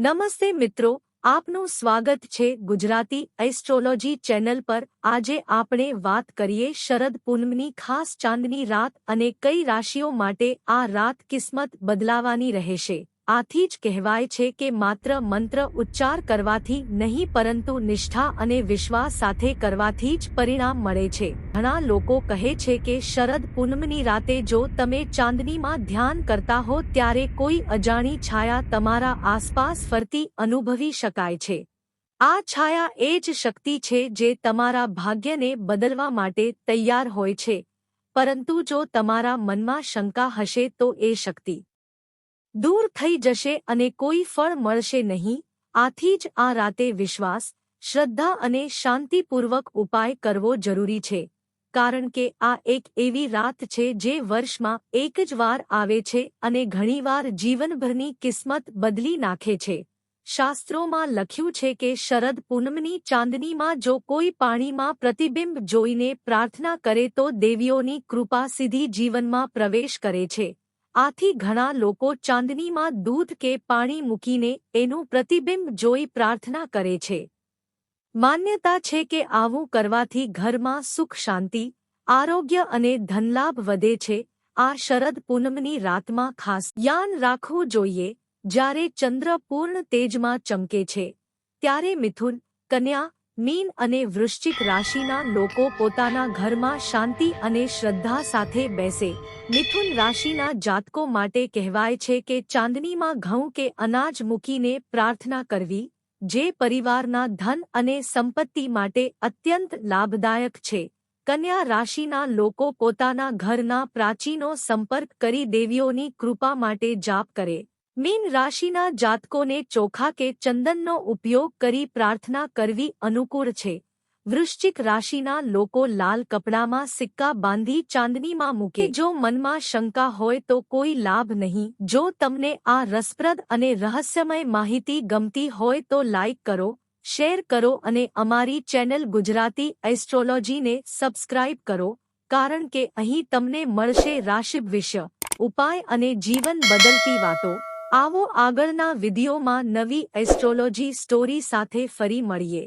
નમસ્તે મિત્રો, આપનું સ્વાગત છે ગુજરાતી એસ્ટ્રોલોજી ચેનલ પર. આજે આપણે વાત કરીએ શરદ પૂનમની ખાસ ચાંદની રાત અને કઈ રાશિઓ માટે આ રાત કિસ્મત બદલાવાની રહેશે. આથી જ કહેવાય છે કે માત્ર મંત્ર ઉચ્ચાર કરવાથી નહીં, પરંતુ નિષ્ઠા અને વિશ્વાસ સાથે કરવાથી જ પરિણામ મળે છે. ઘણા લોકો કહે છે કે શરદ પૂનમની રાતે જો તમે ચાંદનીમાં ધ્યાન કરતા હો, ત્યારે કોઈ અજાણી છાયા તમારા આસપાસ ફરતી અનુભવી શકાય છે. આ છાયા એ જ શક્તિ છે જે તમારા ભાગ્યને બદલવા માટે તૈયાર હોય છે. પરંતુ જો તમારા મનમાં શંકા હશે, તો એ શક્તિ દૂર થઈ જશે અને કોઈ ફળ મળશે નહીં. આથી જ આ રાતે વિશ્વાસ, શ્રદ્ધા અને શાંતિપૂર્વક ઉપાય કરવો જરૂરી છે. કારણ કે આ એક એવી રાત છે જે વર્ષમાં એક જ વાર આવે છે અને ઘણીવાર જીવનભરની કિસ્મત બદલી નાખે છે. શાસ્ત્રોમાં લખ્યું છે કે શરદ પૂનમની ચાંદનીમાં જો કોઈ પાણીમાં પ્રતિબિંબ જોઈને પ્રાર્થના કરે તો દેવીઓની કૃપા સીધી જીવનમાં પ્રવેશ કરે છે. આથી ઘણા લોકો ચાંદનીમાં દૂધ કે પાણી મૂકીને એનું પ્રતિબિંબ જોઈ પ્રાર્થના કરે છે. માન્યતા છે કે આવું કરવાથી ઘરમાં સુખ શાંતિ, આરોગ્ય અને ધનલાભ વધે છે. આ શરદ પૂનમની રાતમાં ખાસ યાન રાખવું જોઈએ. જ્યારે ચંદ્ર પૂર્ણ તેજમાં ચમકે છે, ત્યારે મિથુન, કન્યા મીન અને વૃશ્ચિક રાશિના લોકો પોતાના ઘરમાં શાંતિ અને શ્રદ્ધા સાથે બેસે. મિથુન રાશિના જાતકો માટે કહેવાય છે કે ચાંદનીમાં ઘઉં કે અનાજ મૂકીને પ્રાર્થના કરવી, જે પરિવારના ધન અને સંપત્તિ માટે અત્યંત લાભદાયક છે. કન્યા રાશિના લોકો પોતાના ઘરના પ્રાચીનો સંપર્ક કરી દેવીઓની કૃપા માટે જાપ કરે. મીન રાશિના જાતકોને ચોખા કે ચંદનનો ઉપયોગ કરી પ્રાર્થના કરવી અનુકૂળ છે. વૃશ્ચિક રાશિના લોકો લાલ કપડામાં સિક્કા બાંધી ચાંદનીમાં મૂકે. જો મનમાં શંકા હોય તો કોઈ લાભ નહીં. જો તમને આ રસપ્રદ અને રહસ્યમય માહિતી ગમતી હોય તો લાઇક કરો, શેર કરો અને અમારી ચેનલ ગુજરાતી એસ્ટ્રોલોજીને સબસ્ક્રાઇબ કરો, કારણ કે અહીં તમને મળશે રાશિ વિષય ઉપાય અને જીવન બદલતી વાતો. આવો આગળના વિડીયોમાં નવી એસ્ટ્રોલોજી સ્ટોરી સાથે ફરી મળીએ.